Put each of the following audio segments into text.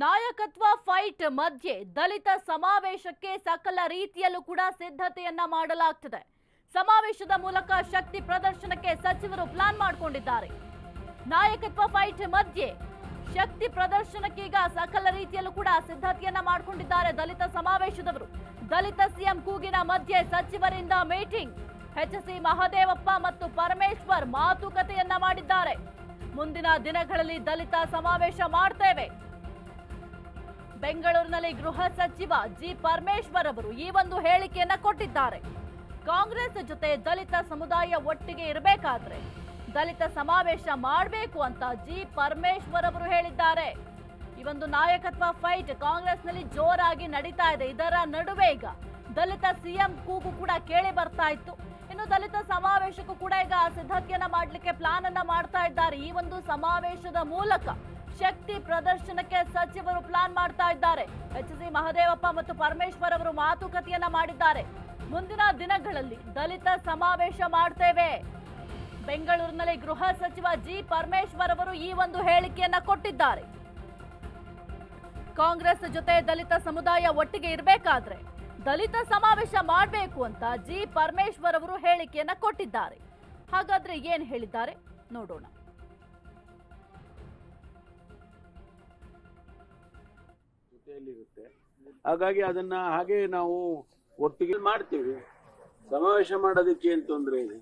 ನಾಯಕತ್ವ ಫೈಟ್ ಮಧ್ಯೆ ದಲಿತ ಸಮಾವೇಶಕ್ಕೆ ಸಕಲ ರೀತಿಯಲ್ಲೂ ಕೂಡ ಸಿದ್ಧತೆಯನ್ನ ಮಾಡಲಾಗ್ತಿದೆ. ಸಮಾವೇಶದ ಮೂಲಕ ಶಕ್ತಿ ಪ್ರದರ್ಶನಕ್ಕೆ ಸಚಿವರು ಪ್ಲಾನ್ ಮಾಡಿಕೊಂಡಿದ್ದಾರೆ. ನಾಯಕತ್ವ ಫೈಟ್ ಮಧ್ಯೆ ಶಕ್ತಿ ಪ್ರದರ್ಶನಕ್ಕೀಗ ಸಕಲ ರೀತಿಯಲ್ಲೂ ಕೂಡ ಸಿದ್ಧತೆಯನ್ನ ಮಾಡಿಕೊಂಡಿದ್ದಾರೆ ದಲಿತ ಸಮಾವೇಶದವರು. ದಲಿತ ಸಿಎಂ ಕೂಗಿನ ಮಧ್ಯೆ ಸಚಿವರಿಂದ ಮೀಟಿಂಗ್. ಎಚ್ಸಿ ಮಹದೇವಪ್ಪ ಮತ್ತು ಪರಮೇಶ್ವರ್ ಮಾತುಕತೆಯನ್ನ ಮಾಡಿದ್ದಾರೆ. ಮುಂದಿನ ದಿನಗಳಲ್ಲಿ ದಲಿತ ಸಮಾವೇಶ ಮಾಡ್ತೇವೆ. ಬೆಂಗಳೂರಿನಲ್ಲಿ ಗೃಹ ಸಚಿವ ಜಿ ಪರಮೇಶ್ವರ್ ಅವರು ಈ ಒಂದು ಹೇಳಿಕೆಯನ್ನ ಕೊಟ್ಟಿದ್ದಾರೆ. ಕಾಂಗ್ರೆಸ್ ಜೊತೆ ದಲಿತ ಸಮುದಾಯ ಒಟ್ಟಿಗೆ ಇರಬೇಕಾದ್ರೆ ದಲಿತ ಸಮಾವೇಶ ಮಾಡಬೇಕು ಅಂತ ಜಿ ಪರಮೇಶ್ವರ್ ಅವರು ಹೇಳಿದ್ದಾರೆ. ಈ ಒಂದು ನಾಯಕತ್ವ ಫೈಟ್ ಕಾಂಗ್ರೆಸ್ನಲ್ಲಿ ಜೋರಾಗಿ ನಡೀತಾ ಇದೆ. ಇದರ ನಡುವೆ ಈಗ ದಲಿತ ಸಿಎಂ ಕೂಗು ಕೂಡ ಕೇಳಿ ಬರ್ತಾ ಇತ್ತು. ಇನ್ನು ದಲಿತ ಸಮಾವೇಶಕ್ಕೂ ಕೂಡ ಈಗ ಸಿದ್ಧತೆಯನ್ನ ಮಾಡಲಿಕ್ಕೆ ಪ್ಲಾನ್ ಅನ್ನ ಮಾಡ್ತಾ ಇದ್ದಾರೆ. ಈ ಒಂದು ಸಮಾವೇಶದ ಮೂಲಕ ಶಕ್ತಿ ಪ್ರದರ್ಶನಕ್ಕೆ ಸಚಿವರು ಪ್ಲಾನ್ ಮಾಡ್ತಾ ಇದ್ದಾರೆ. ಎಚ್ ಸಿ ಮಹದೇವಪ್ಪ ಮತ್ತು ಪರಮೇಶ್ವರ್ ಅವರು ಮಾತುಕತೆಯನ್ನ ಮಾಡಿದ್ದಾರೆ. ಮುಂದಿನ ದಿನಗಳಲ್ಲಿ ದಲಿತ ಸಮಾವೇಶ ಮಾಡ್ತೇವೆ. ಬೆಂಗಳೂರಿನಲ್ಲಿ ಗೃಹ ಸಚಿವ ಜಿ ಪರಮೇಶ್ವರ್ ಅವರು ಈ ಒಂದು ಹೇಳಿಕೆಯನ್ನ ಕೊಟ್ಟಿದ್ದಾರೆ. ಕಾಂಗ್ರೆಸ್ ಜೊತೆ ದಲಿತ ಸಮುದಾಯ ಒಟ್ಟಿಗೆ ಇರಬೇಕಾದ್ರೆ ದಲಿತ ಸಮಾವೇಶ ಮಾಡಬೇಕು ಅಂತ ಜಿ ಪರಮೇಶ್ವರ್ ಅವರು ಹೇಳಿಕೆಯನ್ನ ಕೊಟ್ಟಿದ್ದಾರೆ. ಹಾಗಾದ್ರೆ ಏನ್ ಹೇಳಿದ್ದಾರೆ? ನೋಡೋಣ. ಜೊತೆಯಲ್ಲಿರುತ್ತೆ ಹಾಗಾಗಿ ಅದನ್ನ ಹಾಗೆ ನಾವು ಒಟ್ಟಿಗೆ ಮಾಡ್ತೀವಿ. ಸಮಾವೇಶ ಮಾಡೋದಕ್ಕೆ ಏನ್ ತೊಂದರೆ ಇದೆ?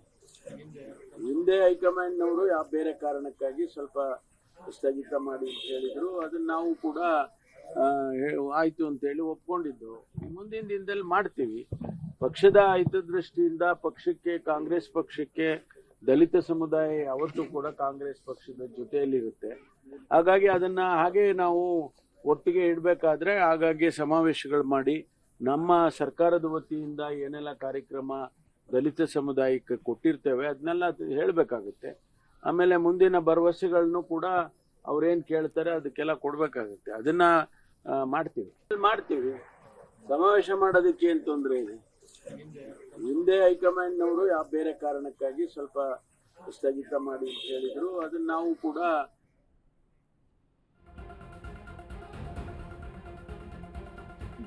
ಹಿಂದೆ ಹೈಕಮಾಂಡ್ನವರು ಯಾವ ಬೇರೆ ಕಾರಣಕ್ಕಾಗಿ ಸ್ವಲ್ಪ ಸ್ಥಗಿತ ಮಾಡಿ ಅಂತ ಹೇಳಿದ್ರು. ಅದನ್ನ ನಾವು ಕೂಡ ಆಯ್ತು ಅಂತ ಹೇಳಿ ಒಪ್ಕೊಂಡಿದ್ದು. ಮುಂದಿನ ದಿನದಲ್ಲಿ ಮಾಡ್ತೀವಿ. ಪಕ್ಷದ ಹಿತದೃಷ್ಟಿಯಿಂದ ಪಕ್ಷಕ್ಕೆ, ಕಾಂಗ್ರೆಸ್ ಪಕ್ಷಕ್ಕೆ, ದಲಿತ ಸಮುದಾಯ ಯಾವತ್ತೂ ಕೂಡ ಕಾಂಗ್ರೆಸ್ ಪಕ್ಷದ ಜೊತೆಯಲ್ಲಿರುತ್ತೆ. ಹಾಗಾಗಿ ಅದನ್ನ ಹಾಗೆ ನಾವು ಒಟ್ಟಿಗೆ ಇಡಬೇಕಾದ್ರೆ ಹಾಗಾಗಿ ಸಮಾವೇಶಗಳು ಮಾಡಿ ನಮ್ಮ ಸರ್ಕಾರದ ವತಿಯಿಂದ ಏನೆಲ್ಲ ಕಾರ್ಯಕ್ರಮ ದಲಿತ ಸಮುದಾಯಕ್ಕೆ ಕೊಟ್ಟಿರ್ತೇವೆ, ಅದನ್ನೆಲ್ಲ ಹೇಳಬೇಕಾಗುತ್ತೆ. ಆಮೇಲೆ ಮುಂದಿನ ಭರವಸೆಗಳನ್ನು ಕೂಡ ಅವ್ರೇನು ಕೇಳ್ತಾರೆ ಅದಕ್ಕೆಲ್ಲ ಕೊಡಬೇಕಾಗುತ್ತೆ. ಅದನ್ನ ಮಾಡ್ತೀವಿ. ಮಾಡ್ತೀವಿ. ಸಮಾವೇಶ ಮಾಡೋದಕ್ಕೆ ಏನು ತೊಂದರೆ ಇದೆ? ಹಿಂದೆ ಹೈಕಮಾಂಡ್ನವರು ಯಾವ ಬೇರೆ ಕಾರಣಕ್ಕಾಗಿ ಸ್ವಲ್ಪ ಸ್ಥಗಿತ ಮಾಡಿ ಅಂತ ಹೇಳಿದ್ರು. ಅದನ್ನ ನಾವು ಕೂಡ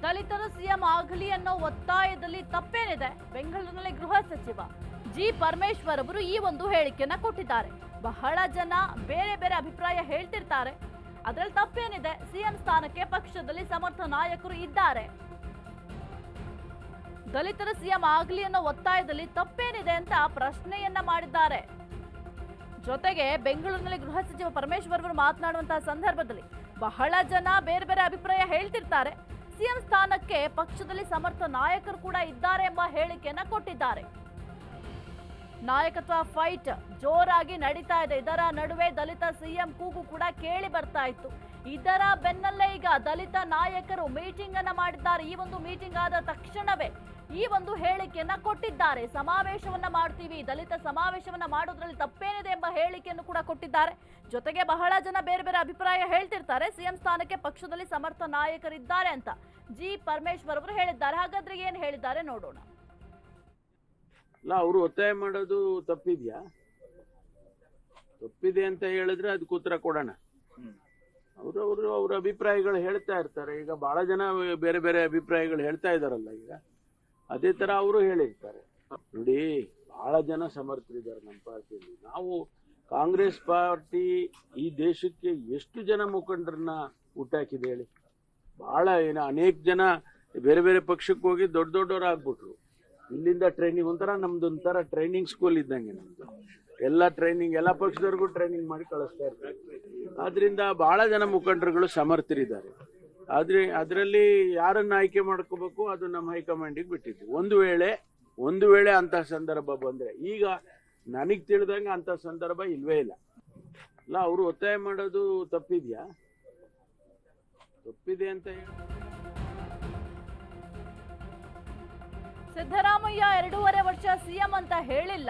ದಲಿತರು ಸಿಎಂ ಆಗಲಿ ಅನ್ನೋ ಒತ್ತಾಯದಲ್ಲಿ ತಪ್ಪೇನಿದೆ. ಬೆಂಗಳೂರಿನಲ್ಲಿ ಗೃಹ ಸಚಿವ ಜಿ ಪರಮೇಶ್ವರ್ ಅವರು ಈ ಒಂದು ಹೇಳಿಕೆಯನ್ನ ಕೊಟ್ಟಿದ್ದಾರೆ. ಬಹಳ ಜನ ಬೇರೆ ಬೇರೆ ಅಭಿಪ್ರಾಯ ಹೇಳ್ತಿರ್ತಾರೆ. ಅದರಲ್ಲಿ ತಪ್ಪೇನಿದೆ. ಸಿಎಂ ಸ್ಥಾನಕ್ಕೆ ಪಕ್ಷದಲ್ಲಿ ಸಮರ್ಥ ನಾಯಕರು ಇದ್ದಾರೆ. ದಲಿತರ ಸಿಎಂ ಆಗಲಿ ಅನ್ನೋ ಒತ್ತಾಯದಲ್ಲಿ ತಪ್ಪೇನಿದೆ ಅಂತ ಪ್ರಶ್ನೆಯನ್ನ ಮಾಡಿದ್ದಾರೆ. ಜೊತೆಗೆ ಬೆಂಗಳೂರಿನಲ್ಲಿ ಗೃಹ ಸಚಿವ ಪರಮೇಶ್ವರ್ ಅವರು ಮಾತನಾಡುವಂತಹ ಸಂದರ್ಭದಲ್ಲಿ ಬಹಳ ಜನ ಬೇರೆ ಬೇರೆ ಅಭಿಪ್ರಾಯ ಹೇಳ್ತಿರ್ತಾರೆ. ಸಿಎಂ ಸ್ಥಾನಕ್ಕೆ ಪಕ್ಷದಲ್ಲಿ ಸಮರ್ಥ ನಾಯಕರು ಕೂಡ ಇದ್ದಾರೆ ಎಂಬ ಹೇಳಿಕೆಯನ್ನ ಕೊಟ್ಟಿದ್ದಾರೆ. ನಾಯಕತ್ವ ಫೈಟ್ ಜೋರಾಗಿ ನಡೀತಾ ಇದೆ. ಇದರ ನಡುವೆ ದಲಿತ ಸಿಎಂ ಕೂಗು ಕೂಡ ಕೇಳಿ ಬರ್ತಾ ಇತ್ತು. ಇದರ ಬೆನ್ನಲ್ಲೇ ಈಗ ದಲಿತ ನಾಯಕರು ಮೀಟಿಂಗ್ ಅನ್ನ ಮಾಡಿದ್ದಾರೆ. ಈ ಒಂದು ಮೀಟಿಂಗ್ ಆದ ತಕ್ಷಣವೇ ಈ ಒಂದು ಹೇಳಿಕೆಯನ್ನ ಕೊಟ್ಟಿದ್ದಾರೆ. ಸಮಾವೇಶವನ್ನ ಮಾಡ್ತೀವಿ. ದಲಿತ ಸಮಾವೇಶವನ್ನ ಮಾಡೋದ್ರಲ್ಲಿ ತಪ್ಪೇನಿದೆ ಎಂಬ ಹೇಳಿಕೆಯನ್ನು ಕೂಡ ಕೊಟ್ಟಿದ್ದಾರೆ. ಜೊತೆಗೆ ಬಹಳ ಜನ ಬೇರೆ ಬೇರೆ ಅಭಿಪ್ರಾಯ ಹೇಳ್ತಿರ್ತಾರೆ. ಸಿಎಂ ಸ್ಥಾನಕ್ಕೆ ಪಕ್ಷದಲ್ಲಿ ಸಮರ್ಥ ನಾಯಕರಿದ್ದಾರೆ ಅಂತ ಜಿ. ಪರಮೇಶ್ವರ್ ಅವರು ಹೇಳಿದ್ದಾರೆ. ಹಾಗಾದ್ರೆ ಏನ್ ಹೇಳಿದ್ದಾರೆ ನೋಡೋಣ. ಅವರು ಒತ್ತಾಯ ಮಾಡೋದು ತಪ್ಪಿದ್ಯಾ? ತಪ್ಪಿದೆ ಅಂತ ಹೇಳಿದ್ರೆ ಅದಕ್ಕೆ ಉತ್ತರ ಕೊಡೋಣ. ಅವರು ಅವರು, ಅವ್ರ ಅಭಿಪ್ರಾಯಗಳು ಹೇಳ್ತಾ ಇರ್ತಾರೆ. ಈಗ ಬಹಳ ಜನ ಬೇರೆ ಬೇರೆ ಅಭಿಪ್ರಾಯಗಳು ಹೇಳ್ತಾ ಇದಾರಲ್ಲ ಈಗ. ಅದೇ ತರ ಅವರು ಹೇಳಿರ್ತಾರೆ. ನೋಡಿ, ಬಹಳ ಜನ ಸಮರ್ಥರಿದ್ದಾರೆ ನಮ್ಮ ಪಾರ್ಟಿಯಲ್ಲಿ. ನಾವು ಕಾಂಗ್ರೆಸ್ ಪಾರ್ಟಿ ಈ ದೇಶಕ್ಕೆ ಎಷ್ಟು ಜನ ಮುಖಂಡರನ್ನ ಹುಟ್ಟಾಕಿದೆ ಹೇಳಿ? ಬಹಳ ಏನು ಅನೇಕ ಜನ ಬೇರೆ ಬೇರೆ ಪಕ್ಷಕ್ಕೆ ಹೋಗಿ ದೊಡ್ಡ ದೊಡ್ಡವ್ರು ಆಗ್ಬಿಟ್ರು. ಇಲ್ಲಿಂದ ಟ್ರೈನಿಂಗ್ ಒಂಥರ, ನಮ್ದು ಒಂಥರ ಟ್ರೈನಿಂಗ್ ಸ್ಕೂಲ್ ಇದ್ದಂಗೆ ನಮ್ದು. ಎಲ್ಲ ಟ್ರೈನಿಂಗ್ ಎಲ್ಲ ಪಕ್ಷದವ್ರಿಗೂ ಟ್ರೈನಿಂಗ್ ಮಾಡಿ ಕಳಿಸ್ತಾ ಇರ್ತಾರೆ. ಆದ್ರಿಂದ ಬಹಳ ಜನ ಮುಖಂಡರುಗಳು ಸಮರ್ಥರಿದ್ದಾರೆ. ಆದ್ರೆ ಅದರಲ್ಲಿ ಯಾರನ್ನ ಆಯ್ಕೆ ಮಾಡ್ಕೋಬೇಕು ಅದು ನಮ್ಮ ಹೈಕಮಾಂಡಿಗೆ ಬಿಟ್ಟಿದ್ದು. ಒಂದು ವೇಳೆ ಒಂದು ವೇಳೆ ಅಂತ ಸಂದರ್ಭ ಬಂದ್ರೆ, ಈಗ ನನಗೆ ತಿಳಿದಂಗೆ ಅಂತ ಸಂದರ್ಭ ಇಲ್ವೇ ಇಲ್ಲ. ಅಲ್ಲ, ಅವರು ಒತ್ತಾಯ ಮಾಡೋದು ತಪ್ಪಿದ್ಯಾ? ತಪ್ಪಿದೆ ಅಂತ ಹೇಳಿ. ಸಿದ್ದರಾಮಯ್ಯ ಎರಡೂವರೆ ವರ್ಷ ಸಿಎಂ ಅಂತ ಹೇಳಿಲ್ಲ.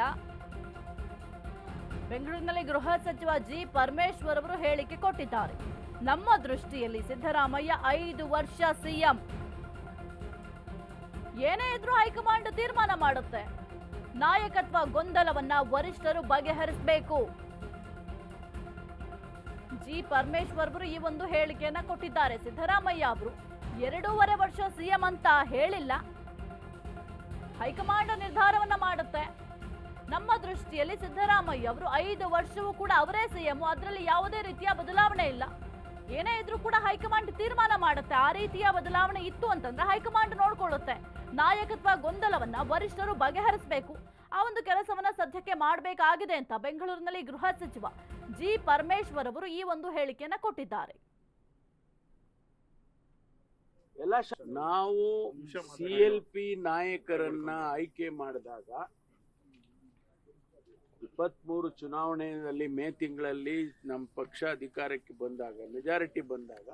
ಬೆಂಗಳೂರಿನಲ್ಲಿ ಗೃಹ ಸಚಿವ ಜಿ ಪರಮೇಶ್ವರ್ ಅವರು ಹೇಳಿಕೆ ಕೊಟ್ಟಿದ್ದಾರೆ. ನಮ್ಮ ದೃಷ್ಟಿಯಲ್ಲಿ ಸಿದ್ದರಾಮಯ್ಯ ಐದು ವರ್ಷ ಸಿಎಂ. ಏನೇ ಇದ್ರೂ ಹೈಕಮಾಂಡ್ ತೀರ್ಮಾನ ಮಾಡುತ್ತೆ. ನಾಯಕತ್ವ ಗೊಂದಲವನ್ನ ವರಿಷ್ಠರು ಬಗೆಹರಿಸಬೇಕು. ಜಿ ಪರಮೇಶ್ವರ್ ಅವರು ಈ ಒಂದು ಹೇಳಿಕೆಯನ್ನ ಕೊಟ್ಟಿದ್ದಾರೆ. ಸಿದ್ದರಾಮಯ್ಯ ಅವರು ಎರಡೂವರೆ ವರ್ಷ ಸಿಎಂ ಅಂತ ಹೇಳಿಲ್ಲ. ಹೈಕಮಾಂಡ್ ನಿರ್ಧಾರವನ್ನ ಮಾಡುತ್ತೆ. ನಮ್ಮ ದೃಷ್ಟಿಯಲ್ಲಿ ಸಿದ್ದರಾಮಯ್ಯ ಅವರು ಐದು ವರ್ಷವೂ ಕೂಡ ಅವರೇ ಸಿಎಂ. ಅದರಲ್ಲಿ ಯಾವುದೇ ರೀತಿಯ ಬದಲಾವಣೆ ಇಲ್ಲ. ಏನೇ ಇದ್ರೂ ಕೂಡ ಹೈಕಮಾಂಡ್ ತೀರ್ಮಾನ ಮಾಡುತ್ತೆ. ಆ ರೀತಿಯ ಬದಲಾವಣೆ ಇತ್ತು ಅಂತಂದ್ರೆ ಹೈಕಮಾಂಡ್ ನೋಡ್ಕೊಳ್ಳುತ್ತೆ. ನಾಯಕತ್ವ ಗೊಂದಲವನ್ನ ವರಿಷ್ಠರು ಬಗೆಹರಿಸಬೇಕು. ಆ ಒಂದು ಕೆಲಸವನ್ನ ಸದ್ಯಕ್ಕೆ ಮಾಡಬೇಕಾಗಿದೆ ಅಂತ ಬೆಂಗಳೂರಿನಲ್ಲಿ ಗೃಹ ಸಚಿವ ಜಿ ಪರಮೇಶ್ವರ್ ಅವರು ಈ ಒಂದು ಹೇಳಿಕೆಯನ್ನ ಕೊಟ್ಟಿದ್ದಾರೆ. ಎಲ್ಲ ಶ- ನಾವು ಸಿ ಎಲ್ ಪಿ ನಾಯಕರನ್ನ ಆಯ್ಕೆ ಮಾಡಿದಾಗ ಇಪ್ಪತ್ಮೂರು ಚುನಾವಣೆಯಲ್ಲಿ ಮೇ ತಿಂಗಳಲ್ಲಿ ನಮ್ಮ ಪಕ್ಷ ಅಧಿಕಾರಕ್ಕೆ ಬಂದಾಗ ಮೆಜಾರಿಟಿ ಬಂದಾಗ,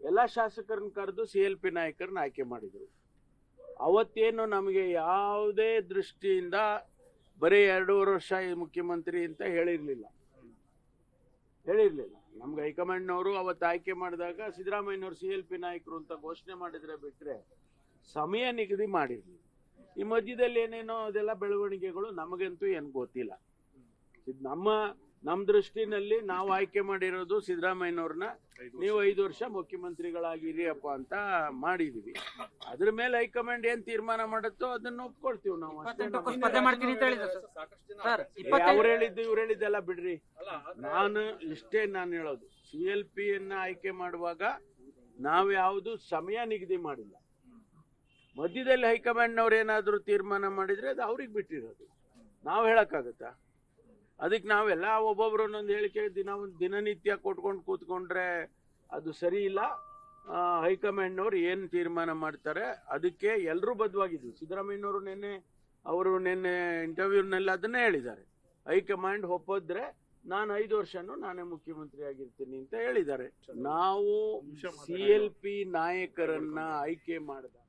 ಎಲ್ಲ ಶಾಸಕರನ್ನ ಕರೆದು ಸಿ ಎಲ್ ಪಿ ನಾಯಕರನ್ನ ಆಯ್ಕೆ ಮಾಡಿದರು. ಅವತ್ತೇನು ನಮಗೆ ಯಾವುದೇ ದೃಷ್ಟಿಯಿಂದ ಬರೀ ಎರಡೂವರೆ ವರ್ಷ ಮುಖ್ಯಮಂತ್ರಿ ಅಂತ ಹೇಳಿರಲಿಲ್ಲ. ಹೇಳಿರಲಿಲ್ಲ. ನಮ್ಗೆ ಹೈಕಮಾಂಡ್ನವರು ಅವತ್ತು ಆಯ್ಕೆ ಮಾಡಿದಾಗ ಸಿದ್ದರಾಮಯ್ಯನವರು ಸಿ ಎಲ್ ಪಿ ನಾಯಕರು ಅಂತ ಘೋಷಣೆ ಮಾಡಿದ್ರೆ ಬಿಟ್ಟರೆ ಸಮಯ ನಿಗದಿ ಮಾಡಿರಲಿಲ್ಲ. ಈ ಮಧ್ಯದಲ್ಲಿ ಏನೇನೋ ಅದೆಲ್ಲ ಬೆಳವಣಿಗೆಗಳು ನಮಗಂತೂ ಏನು ಗೊತ್ತಿಲ್ಲ. ಇದು ನಮ್ಮ ನಮ್ಮ ದೃಷ್ಟಿನಲ್ಲಿ ನಾವು ಆಯ್ಕೆ ಮಾಡಿರೋದು ಸಿದ್ದರಾಮಯ್ಯನವ್ರನ್ನ ನೀವು ಐದು ವರ್ಷ ಮುಖ್ಯಮಂತ್ರಿಗಳಾಗಿರಿಯಪ್ಪ ಅಂತ ಮಾಡಿದೀವಿ. ಅದ್ರ ಮೇಲೆ ಹೈಕಮಾಂಡ್ ಏನ್ ತೀರ್ಮಾನ ಮಾಡುತ್ತೋ ಅದನ್ನ ಒಪ್ಕೊಳ್ತೀವಿ ನಾವು ಅವ್ರು ಹೇಳಿದ್ದು ಇವ್ರು ಹೇಳಿದ್ದೆಲ್ಲ ಬಿಡ್ರಿ. ನಾನು ಇಷ್ಟೇ ನಾನು ಹೇಳೋದು. ಸಿ ಎಲ್ ಪಿ ಅನ್ನ ಆಯ್ಕೆ ಮಾಡುವಾಗ ನಾವು ಯಾವುದು ಸಮಯ ನಿಗದಿ ಮಾಡಿಲ್ಲ. ಮಧ್ಯದಲ್ಲಿ ಹೈಕಮಾಂಡ್ನವ್ರು ಏನಾದರೂ ತೀರ್ಮಾನ ಮಾಡಿದ್ರೆ ಅದು ಅವ್ರಿಗೆ ಬಿಟ್ಟಿರೋದು. ನಾವು ಹೇಳೋಕ್ಕಾಗತ್ತಾ? ಅದಕ್ಕೆ ನಾವೆಲ್ಲ ಒಬ್ಬೊಬ್ರು ಒಂದೊಂದು ಹೇಳಿಕೆ ದಿನ ಒಂದು ದಿನನಿತ್ಯ ಕೊಟ್ಕೊಂಡು ಕೂತ್ಕೊಂಡ್ರೆ ಅದು ಸರಿ ಇಲ್ಲ. ಹೈಕಮಾಂಡ್ನವ್ರು ಏನು ತೀರ್ಮಾನ ಮಾಡ್ತಾರೆ ಅದಕ್ಕೆ ಎಲ್ಲರೂ ಬದ್ಧವಾಗಿದ್ವಿ ಸಿದ್ದರಾಮಯ್ಯನವರು ನಿನ್ನೆ ಅವರು ನಿನ್ನೆ ಇಂಟರ್ವ್ಯೂನಲ್ಲಿ ಅದನ್ನೇ ಹೇಳಿದ್ದಾರೆ. ಹೈಕಮಾಂಡ್ ಒಪ್ಪಿದ್ರೆ ನಾನು ಐದು ವರ್ಷನೂ ನಾನೇ ಮುಖ್ಯಮಂತ್ರಿ ಆಗಿರ್ತೀನಿ ಅಂತ ಹೇಳಿದ್ದಾರೆ. ನಾವು ಸಿ ಎಲ್ ಪಿ ನಾಯಕರನ್ನ ಆಯ್ಕೆ ಮಾಡಿದಾಗ